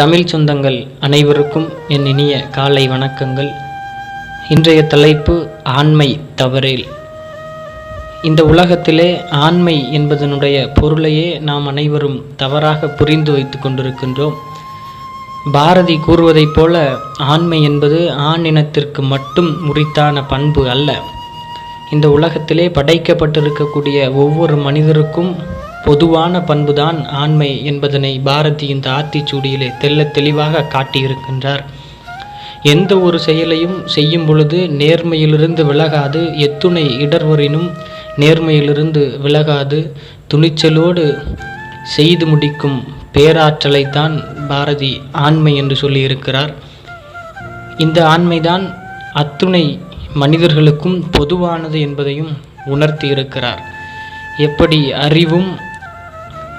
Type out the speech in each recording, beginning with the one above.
தமிழ் சொந்தங்கள் அனைவருக்கும் என் இனிய காலை வணக்கங்கள். இன்றைய தலைப்பு ஆண்மை தவறேல். இந்த உலகத்திலே ஆண்மை என்பதனுடைய பொருளையே நாம் அனைவரும் தவறாக புரிந்து வைத்து கொண்டிருக்கின்றோம். பாரதி கூறுவதைப் போல ஆண்மை என்பது ஆண் இனத்திற்கு மட்டும் உரித்தான பண்பு அல்ல. இந்த உலகத்திலே படைக்கப்பட்டிருக்கக்கூடிய ஒவ்வொரு மனிதருக்கும் பொதுவான பண்புதான் ஆண்மை என்பதனை பாரதி இந்த ஆத்திச்சூடியிலே தெள்ளத் தெளிவாக காட்டியிருக்கின்றார். எந்த ஒரு செயலையும் செய்யும் பொழுது நேர்மையிலிருந்து விலகாது எத்துணை இடர்வரினும் நேர்மையிலிருந்து விலகாது துணிச்சலோடு செய்து முடிக்கும் பேராற்றலைத்தான் பாரதி ஆண்மை என்று சொல்லியிருக்கிறார். இந்த ஆண்மைதான் அத்துணை மனிதர்களுக்கும் பொதுவானது என்பதையும் உணர்த்தி இருக்கிறார் எப்படி அறிவும்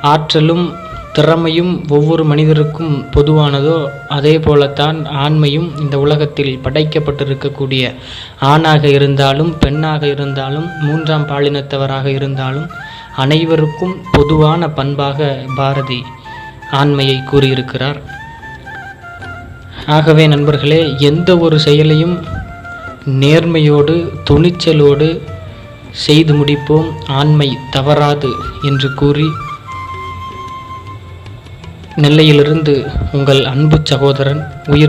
ஆற்றலும் திறமையும் ஒவ்வொரு மனிதருக்கும் பொதுவானதோ அதே போலத்தான் ஆண்மையும் இந்த உலகத்தில் படைக்கப்பட்டிருக்கக்கூடிய ஆணாக இருந்தாலும் பெண்ணாக இருந்தாலும் மூன்றாம் பாலினத்தவராக இருந்தாலும் அனைவருக்கும் பொதுவான பண்பாக பாரதி ஆண்மையை கூறியிருக்கிறார். ஆகவே நண்பர்களே எந்த ஒரு செயலையும் நேர்மையோடு துணிச்சலோடு செய்து முடிப்போம். ஆண்மை தவறாது என்று கூறி நெல்லையிலிருந்து உங்கள் அன்பு சகோதரன் உயிர்